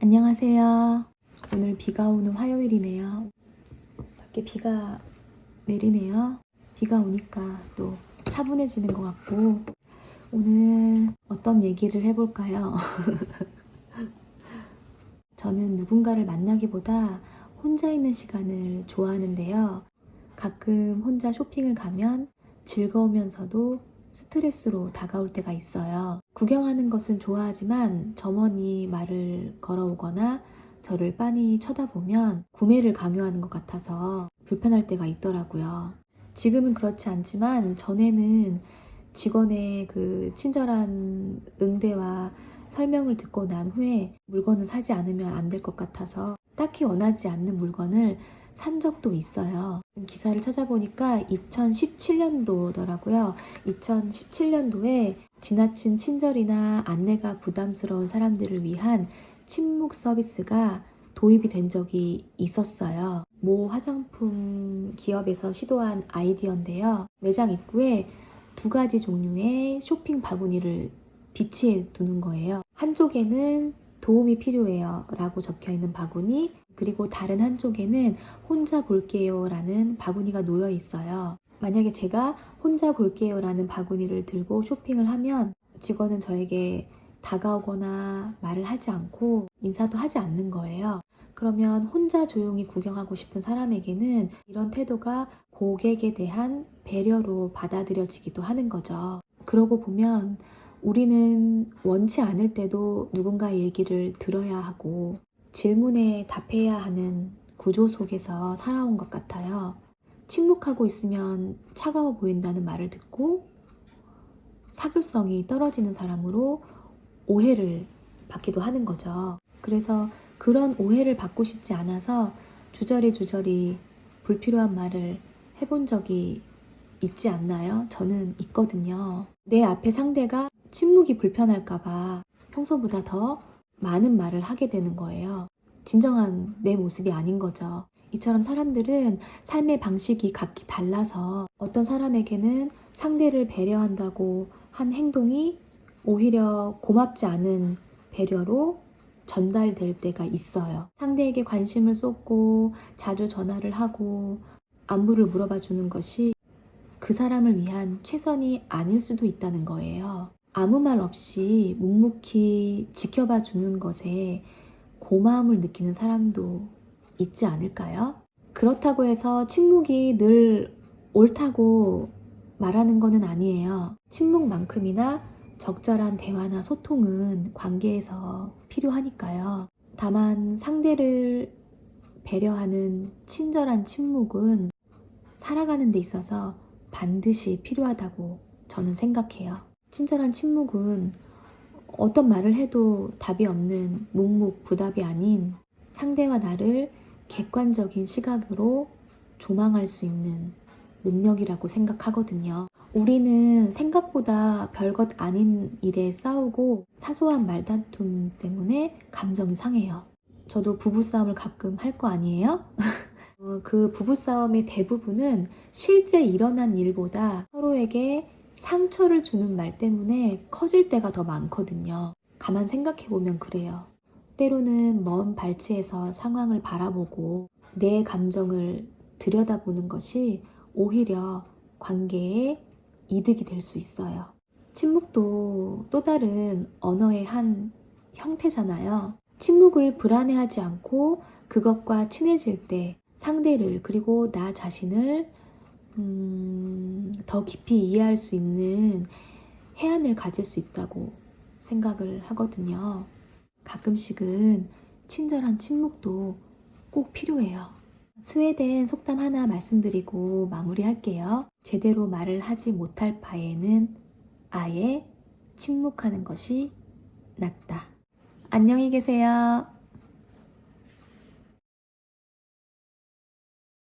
안녕하세요. 오늘 비가 오는 화요일이네요. 밖에 비가 내리네요. 비가 오니까 또 차분해지는 것 같고, 오늘 어떤 얘기를 해볼까요? 저는 누군가를 만나기보다 혼자 있는 시간을 좋아하는데요. 가끔 혼자 쇼핑을 가면 즐거우면서도 스트레스로 다가올 때가 있어요. 구경하는 것은 좋아하지만 점원이 말을 걸어오거나 저를 빤히 쳐다보면 구매를 강요하는 것 같아서 불편할 때가 있더라고요. 지금은 그렇지 않지만 전에는 직원의 그 친절한 응대와 설명을 듣고 난 후에 물건을 사지 않으면 안 될 것 같아서 딱히 원하지 않는 물건을 산 적도 있어요. 기사를 찾아보니까 2017년도더라고요. 2017년도에 지나친 친절이나 안내가 부담스러운 사람들을 위한 침묵 서비스가 도입이 된 적이 있었어요. 모 화장품 기업에서 시도한 아이디어인데요. 매장 입구에 두 가지 종류의 쇼핑 바구니를 비치해 두는 거예요. 한쪽에는 도움이 필요해요 라고 적혀 있는 바구니, 그리고 다른 한쪽에는 혼자 볼게요 라는 바구니가 놓여 있어요. 만약에 제가 혼자 볼게요 라는 바구니를 들고 쇼핑을 하면 직원은 저에게 다가오거나 말을 하지 않고 인사도 하지 않는 거예요. 그러면 혼자 조용히 구경하고 싶은 사람에게는 이런 태도가 고객에 대한 배려로 받아들여지기도 하는 거죠. 그러고 보면 우리는 원치 않을 때도 누군가의 얘기를 들어야 하고 질문에 답해야 하는 구조 속에서 살아온 것 같아요. 침묵하고 있으면 차가워 보인다는 말을 듣고 사교성이 떨어지는 사람으로 오해를 받기도 하는 거죠. 그래서 그런 오해를 받고 싶지 않아서 주저리 주저리 불필요한 말을 해본 적이 있지 않나요? 저는 있거든요. 내 앞에 상대가 침묵이 불편할까봐 평소보다 더 많은 말을 하게 되는 거예요. 진정한 내 모습이 아닌 거죠. 이처럼 사람들은 삶의 방식이 각기 달라서 어떤 사람에게는 상대를 배려한다고 한 행동이 오히려 고맙지 않은 배려로 전달될 때가 있어요. 상대에게 관심을 쏟고 자주 전화를 하고 안부를 물어봐 주는 것이 그 사람을 위한 최선이 아닐 수도 있다는 거예요. 아무 말 없이 묵묵히 지켜봐 주는 것에 고마움을 느끼는 사람도 있지 않을까요? 그렇다고 해서 침묵이 늘 옳다고 말하는 것은 아니에요. 침묵만큼이나 적절한 대화나 소통은 관계에서 필요하니까요. 다만 상대를 배려하는 친절한 침묵은 살아가는 데 있어서 반드시 필요하다고 저는 생각해요. 친절한 침묵은 어떤 말을 해도 답이 없는 묵묵 부답이 아닌 상대와 나를 객관적인 시각으로 조망할 수 있는 능력이라고 생각하거든요. 우리는 생각보다 별것 아닌 일에 싸우고 사소한 말다툼 때문에 감정이 상해요. 저도 부부싸움을 가끔 할 거 아니에요? 어, 그 부부싸움의 대부분은 실제 일어난 일보다 서로에게 상처를 주는 말 때문에 커질 때가 더 많거든요. 가만 생각해 보면 그래요. 때로는 먼 발치에서 상황을 바라보고 내 감정을 들여다보는 것이 오히려 관계에 이득이 될 수 있어요. 침묵도 또 다른 언어의 한 형태잖아요. 침묵을 불안해하지 않고 그것과 친해질 때 상대를 그리고 나 자신을 음, 더 깊이 이해할 수 있는 해안을 가질 수 있다고 생각을 하거든요. 가끔씩은 친절한 침묵도 꼭 필요해요. 스웨덴 속담 하나 말씀드리고 마무리할게요. 제대로 말을 하지 못할 바에는 아예 침묵하는 것이 낫다. 안녕히 계세요.